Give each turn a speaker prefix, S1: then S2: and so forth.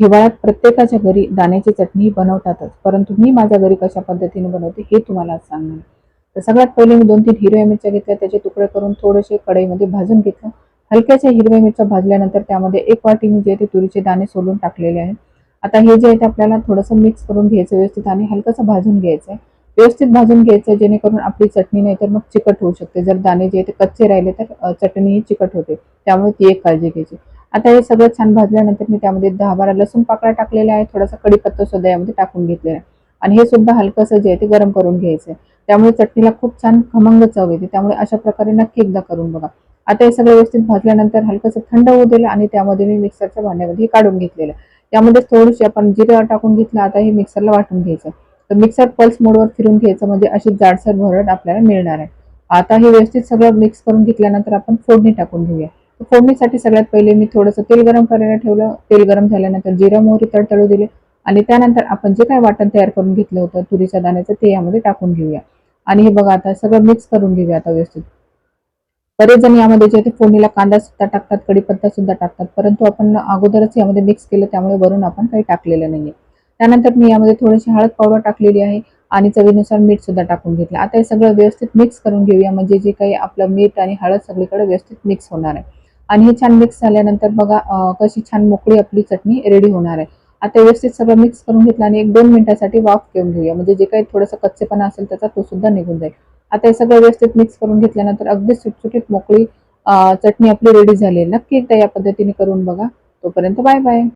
S1: हिवाळ्यात प्रत्येकाच्या घरी दाण्याची चटणी बनवतातच. परंतु मी माझ्या घरी कशा पद्धतीने बनवते हे तुम्हाला आज सांगणार. तर सगळ्यात पहिले मी दोन तीन हिरव्या मिरच्या घेतल्या. त्याचे तुकडे करून थोडेसे कढईमध्ये भाजून घेतलं. हलक्याच्या हिरव्या मिरच्या भाजल्यानंतर त्यामध्ये एक वाटी मी जे ते तुरीचे दाणे सोलून टाकलेले आहेत. आता हे जे आहे ते आपल्याला थोडंसं मिक्स करून घ्यायचं व्यवस्थित आणि हलकंसं भाजून घ्यायचं आहे व्यवस्थित भाजून घ्यायचं आहे जेणेकरून आपली चटणी नाही तर मग चिकट होऊ शकते. जर दाणे जे आहे ते कच्चे राहिले तर चटणीही चटणी ही चिकट होते. त्यामुळे ती एक काळजी घ्यायची. आता हे सगळं छान भाजल्यानंतर मी त्यामध्ये दहा बारा लसूण पाकळ्या टाकलेल्या आहे थोडासा कढीपत्ता सुद्धा यामध्ये टाकून घेतलेला आहे. आणि हे सुद्धा हलकंसं जे आहे ते गरम करून घ्यायचं आहे त्यामुळे चटणीला खूप छान खमंग चव येते. त्यामुळे अशा प्रकारे नक्की एकदा करून बघा. आता हे सगळं व्यवस्थित भाजल्यानंतर हलकंसं थंड होऊ दिलं आणि त्यामध्ये मी मिक्सरच्या भांड्यामध्ये हे काढून घेतलेलं आहे. त्यामध्ये थोडीशी आपण जिरं टाकून घेतलं आता हे मिक्सरला वाटून घ्यायचं. तर मिक्सर पल्स मोडवर फिरून घ्यायचं म्हणजे अशी जाडसर भरड आपल्याला मिळणार आहे. आता हे व्यवस्थित सगळं मिक्स करून घेतल्यानंतर आपण फोडणी टाकून घेऊया. फोडणीसाठी सगळ्यात पहिले मी थोडंसं तेल गरम करायला ठेवलं. तेल गरम झाल्यानंतर जिरा मोहरी तडतडू दिले. आणि त्यानंतर आपण जे काय वाटण तयार करून घेतलं होतं तुरीच्या दाण्याचं ते यामध्ये टाकून घेऊया. आणि हे बघा आता सगळं मिक्स करून घेऊया आता व्यवस्थित. बरेच जण यामध्ये जे ते फोडणीला कांदा सुद्धा टाकतात कढीपत्ता सुद्धा टाकतात. परंतु आपण अगोदरच यामध्ये मिक्स केलं त्यामुळे वरून आपण काही टाकलेलं नाहीये. त्यानंतर मी यामध्ये थोडीशी हळद पावडर टाकलेली आहे आणि चवीनुसार मीठ सुद्धा टाकून घेतलं. आता हे सगळं व्यवस्थित मिक्स करून घेऊया. म्हणजे जे काही आपलं मीठ आणि हळद सगळीकडे व्यवस्थित मिक्स होणार आहे. आणि हे छान मिक्स झाल्यानंतर बघा कशी छान मोकळी आपली चटणी रेडी होणार आहे. आता व्यवस्थित सगळं मिक्स करून घेतलं आणि एक दोन मिनिटासाठी वाफ घेऊन घेऊया. म्हणजे जे काही थोडंसं कच्चेपणा असेल त्याचा तो सुद्धा निघून जाईल. आता हे सगळं व्यवस्थित मिक्स करून घेतल्यानंतर अगदी सुटसुटीत मोकळी चटणी आपली रेडी झाली नक्की एकदा या पद्धतीने करून बघा. तोपर्यंत बाय बाय